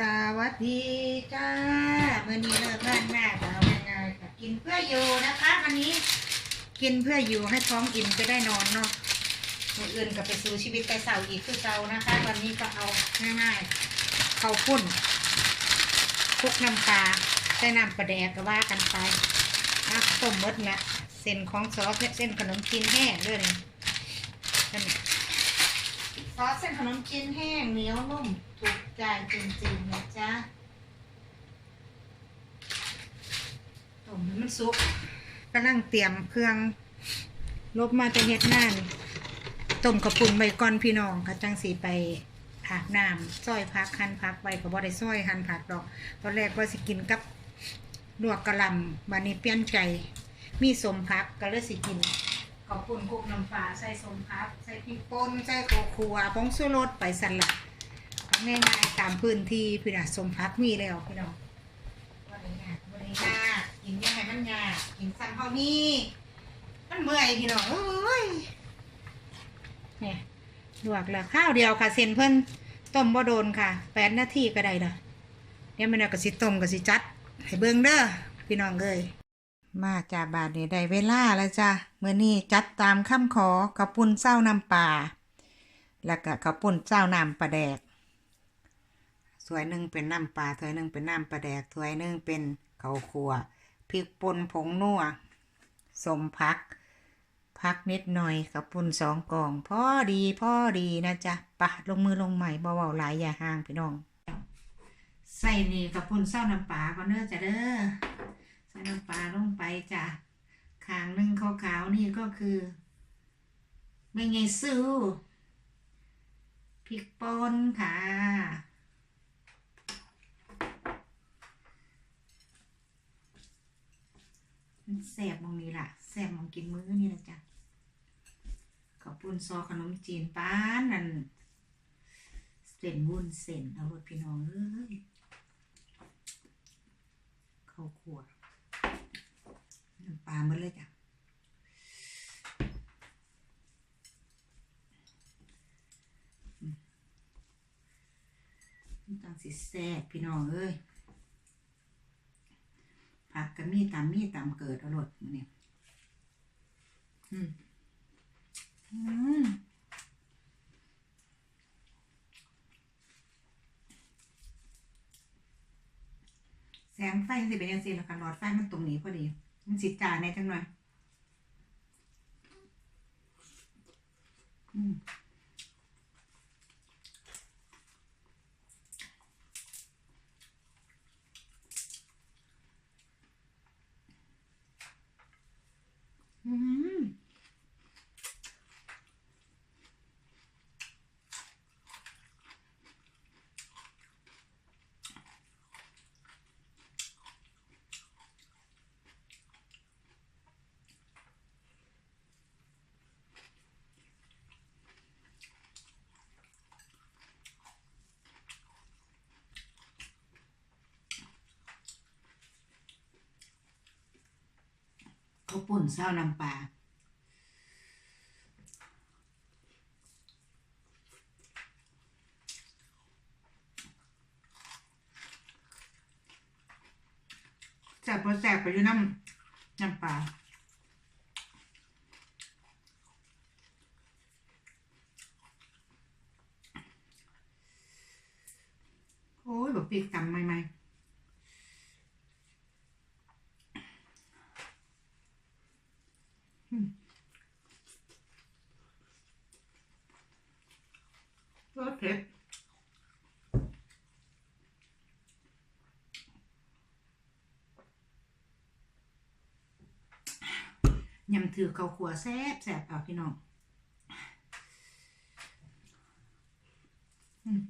สวัสดีจ้าวันนี้เลิกงานมากเอาง่ายๆค่ะกินเพื่ออยู่นะคะวันนี้กินเพื่ออยู่ให้ท้องอิ่มจะได้นอนเนาะมื้ออื่นก็ไปสู่ชีวิตไปเสาอีกคือเสานะคะ วันนี้ก็เอาง่ายๆข้าวปุ้นคลุกน้ำปลาใส่น้ำปลาแดกก็ว่ากันไปนะต้มมดละเส้นของซอสเส้นขนมจีนแห้งด้วยนี่ซอสเส้นขนมจีนแห้งเหนียวนุ่มถูก ใจจริงๆนะจ๊ะต้มให้มันสุกกำลังเตรียมเครื่องลบมาจะเฮ็ดหน้านต้มกระปุนใบก่อนพี่น้องค่ะจังสีไปอาบน้ำซอยพักหั่นพักไว้ก็บ่ได้ซอยหั่นผักดอก ตอนแรกว่าสิกินกับลวกกะลำบัดนี้เปลี่ยนใจ มีสมพักก็เลยสิกินขอบคุณคุกน้ำปลาใส่สมพัก ใส่พริกป่นใส่โคคัวผงชูรสไปสลัด ง่ายๆตามพื้นที่พี่น่ะสมพักมีแล้วพี่น้องบริยากบริยากกินยังไงมันยากกินซ้ำเท่านี้มันเมื่อยพี่น้องเอ้ยเนี่ยลวกแล้วข้าวเดียวค่ะเส้นเพิ่นต้มบ่โดนค่ะแปดนาทีก็ได้ละเดี๋ยมันเอากระสิต้มกระสิจัดให้เบิ่งเด้อพี่น้องเอ้ยมาจ้าบาทเนี้ได้เวลาแล้วจ้าเมื่อนี้จัดตามคำขอกระปุ่นเจ้าน้ำปลาแล้วก็กระปุ่นเจ้าน้ำปลาแดก ถ้วยหนึ่งเป็นน้ำปลาถ้วยหนึ่งเป็นน้ำปลาแดกถ้วยหนึ่งเป็นข้าวคั่วพริกป่นผงนัวสมพักพักนิดหน่อยกระปุ่นสองกล่องพอดีพอดีนะจ๊ะปะลงมือลงใหม่เบาๆหลายอย่าห่างพี่น้อง ใส่นี่กระปุ่นเจ้าน้ำปลาก่อนเด้อจ้ะเด้อใส่น้ำปลาลงไปจ้ะขางหนึ่งขาวๆนี่ก็คือไม่ไงซื้อพริกป่นค่ะ มันแสบมองนี้ล่ะแสบมองกินมื้อนี่ละจ้ะขอบปุ้นซอขนมจีนป้านนั่นเส้นวุ้นเส้นเอารถพี่น้องเอ้ยเข้าวขัวน้ำปลาหมดเลยจ้ะอืมมันต้องสิแซ่บพี่น้องเอ้ย กกันมีตามมีตามเกิดอารดมาเนี่ยอืมอืมแสงไฟสิเป็นยังไงล่ะคะหลอดไฟมันตรงนี้พอดี มันสิจ่าในจังหน่อย อืม อื ข้าวปุ่นเศร้าน้ำปลาแสบพอแสบไปอยู่น้ำน้ำปลาโอ้ยแบบปีกตำใหม่ๆ รสเผ็ด ยำถือเขาขัวแซ่บแซ่บเอาพี่น้องอืม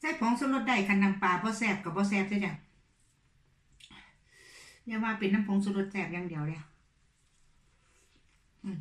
ใส่ผงสุรสได้คันน้ำปลาเพอแซ่บกับเพอแซ่บใช่จ้ะอย่าว่าเป็นน้ำผงสุรสแซ่บอย่างเดียวเลยอืม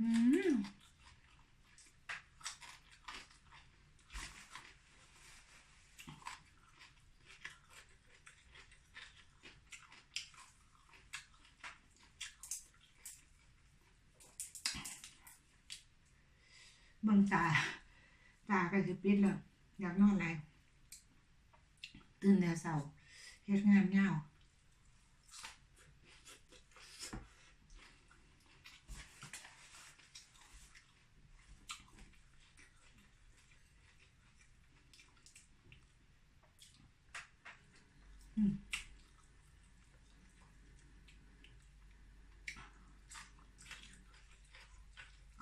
เบิ่งตา ตาก็คือปิดแล้ว อยากนอนอะไรตื่นแต่เสาเฮ็ดงานยาว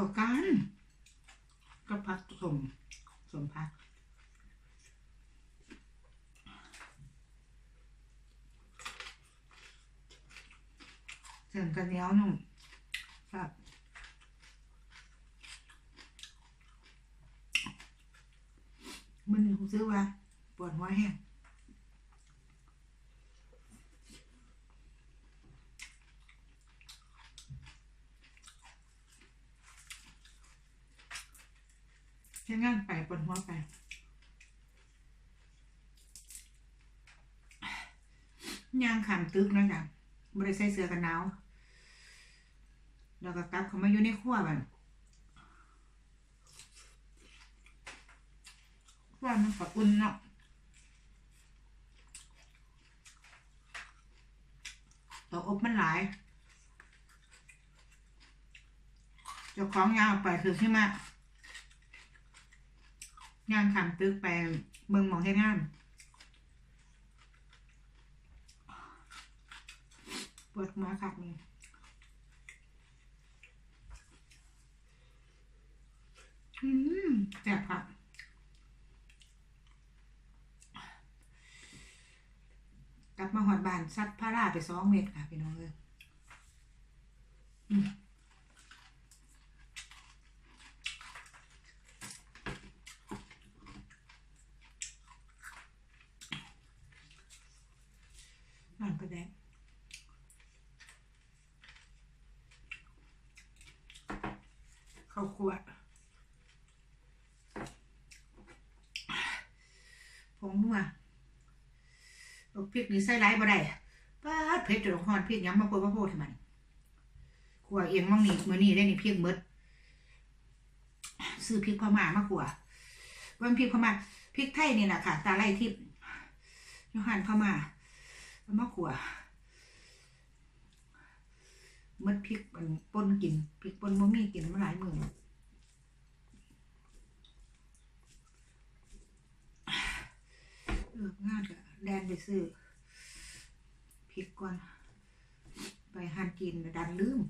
เข้ากันก็พักสมสมพักเส้นกันเหนียวนุ่มครับมันรู้สึกว่าปวดหัวแห้ง ใช้งานไปปวดหัวไป ย่างขามตึกนะจ๊ะบริใส่เสื้อกันหนาวแล้วก็กลับเขามาอยู่ในครัวบันครัวมันก็อุ่นเนาะเตาอบมันหลาย เจ้าของยาวไปคือที่มา งานขามตึกไปเมืองหมองให้งานปวดหัวคักนี่อืมแซ่บครับกลับมาหอดบ้านซัดผ้าราไปสองเม็ดค่ะพี่น้องเลยอืมบ้านประแดงข้าว คั่วผงนัวเอาพริกนี่ใส่ไรบ่ได้ป้าเผ็ดจนหอนพริกยังมาโปรมาโพดทำไมขัวเอียงมั่งนี่มือนี้ได้นี่พริกหมดซื้อพริกพม่ามาขัววันพริกพม่าพริกไทยนี่แหละค่ะ ตาไล่ทิพย์ยหันพม่าเอามาขัวหมดพริกมันป่นกินพริกป่นบ่มีกินมาหลายมือ เลิกงานก็แดนไปซื้อพริกก่อน ไปหันกินดันลืม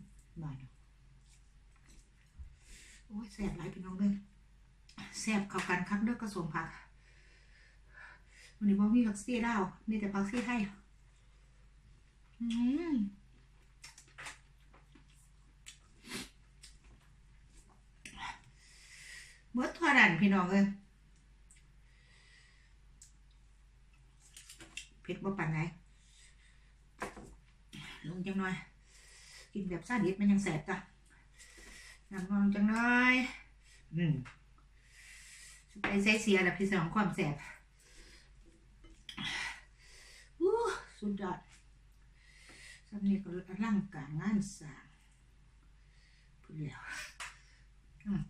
บ้านโอ้ยแสบหลายพี่น้องเลยแสบเข้ากันคักเด้อกระสมผักวันนี้บ่มีผักซี่ดาวมีแต่ผักซี่ไทยอืมเบิดทั่วดันพี่น้องเอ้ย ผ็ดบ่ปานไหนลงจังหน่อย กินแบบซาดิสมันยังแสบจ้ะน้ำนองจังหน่อย อืมไปใส่เสียแล้วพี่สองความแสบอู้สุดยอดสำนี้ก็ร่างกายงานสางพูดแล้วอืม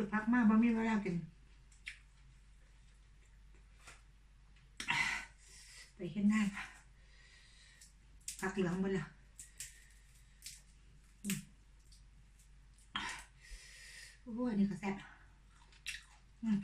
สูตรพักมากบ่มีเวลากินไปเห็นงานพักเหลืองหมดและอืมโอ้ยนี่ก็แซ่บอืม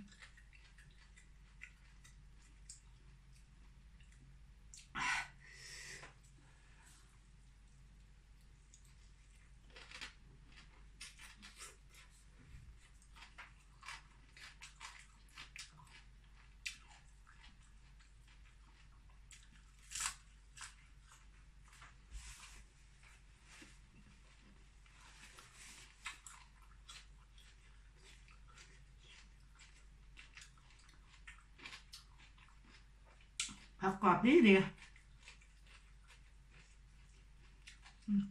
ผักกรอบนี่ดีอืม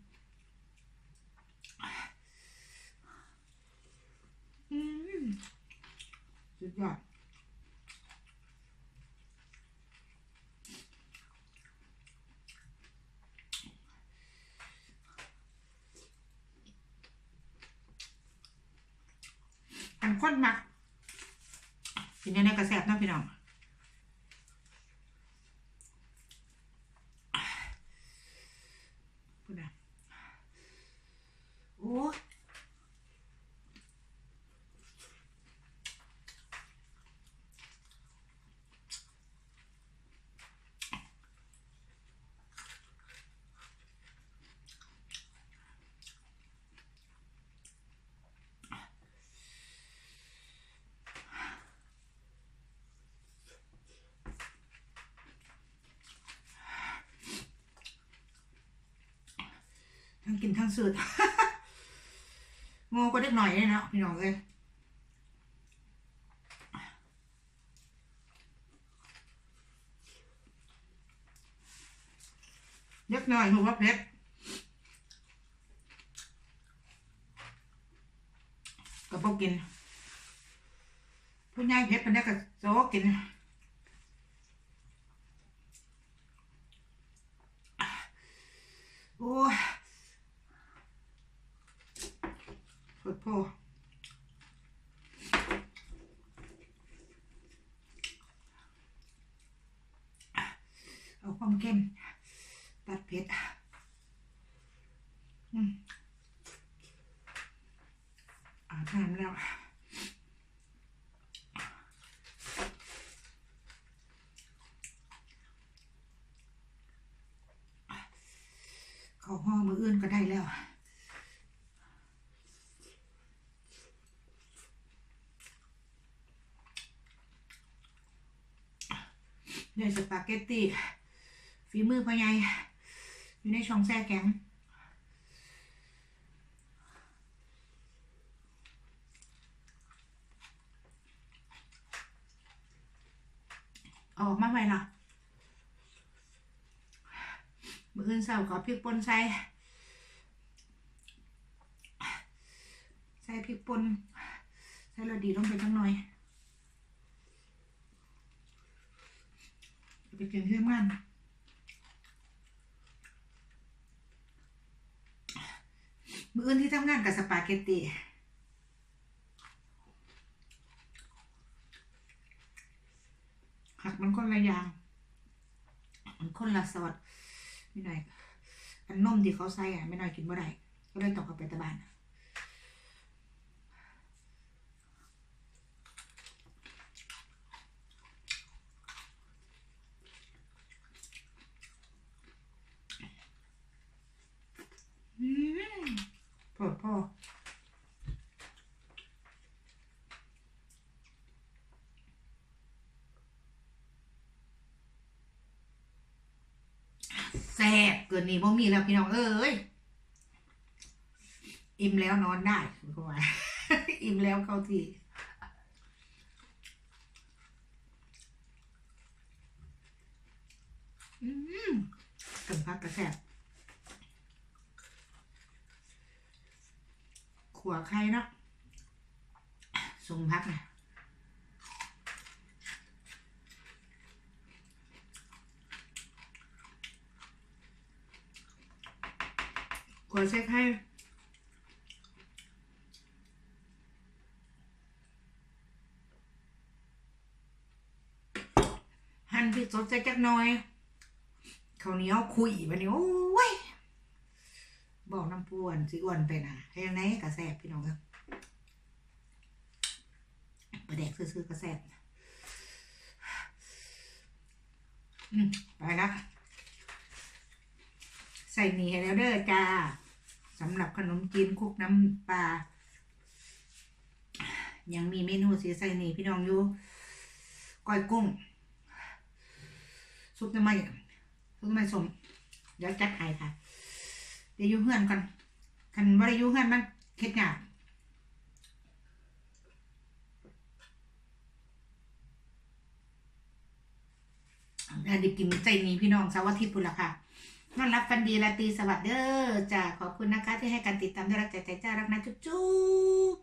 อืมดยอดอันข้นมักกินยังไงกระแสบเนาะพี่น้อง กินทั้งสืดโง่ก็เล็กหน่อยเลยเนาะพี่น้องเลยเล็กหน่อยหัวเพชรก็พวกกินผู้ใหญ่เพชรเป็นได้ก็โซกิน โอ้ยปวดโพเอาความเข้มตัดเผ็ด อืมอาบน้ำแล้ว เขาห้องมืออื่นก็ได้แล้วได้สปาเกตตี้ฝีมือพ่อใหญ่อยู่ในช่องแช่แข็ง เอาออกมาไหมล่ะมืออื่นเสาร์ก็พริกป่นใส่ใส่พริกป่นใส่รสดีลงไปจังหน่อยไปกินที่ทำงานมืออื่นที่ทำงานกับสปาเกตตีหักมันคนละอย่าง มัน คนละสดไม่หน่อย อันนมที่เขาใส่อะไม่หน่อยกินเม่ได้ก็เลยต้องเอาไปตะบานอืมพอพอแซ่ บ่มีแล้วพี่น้องเอ้ยอิ่มแล้วนอนได้คุณพ่อว่าอิ่มแล้วเข้าที่อืมกับพักกระแสบขัวไข่เนาะสมพักนะ ขัวใส่ไข่หั่นพริกสดใส่จักหน่อยข้าวเหนียวคุยวันนี้โอ้ยบอกน้ำปวนสิอ้วนไปนะให้ยังไงกระแสบพี่น้องครับประแดกซื้อๆกระแสบอืมไปละ ใส่หมี่ให้แล้วเด้อจ้าสำหรับขนมจีนคุกน้ำปลา ยังมีเมนูสีใส่หมี่พี่น้องอยู่ก้อยกุ้ง ซุปน้ำมันซุปน้ำมันสมเดี๋ยวจัดให้ค่ะ เดี๋ยวยู่เฮือนกันคันบ่ได้ยู่เฮือนมันเค็ดยากอันนี้กินใจนี้พี่น้องสวัสดีพุ่นละค่ะ นอนรับฟันดีราตรีสวัสดีเด้อจ้าขอบคุณนะคะที่ให้การติดตามได้รักใจใจจ้ารักนะจุ๊บ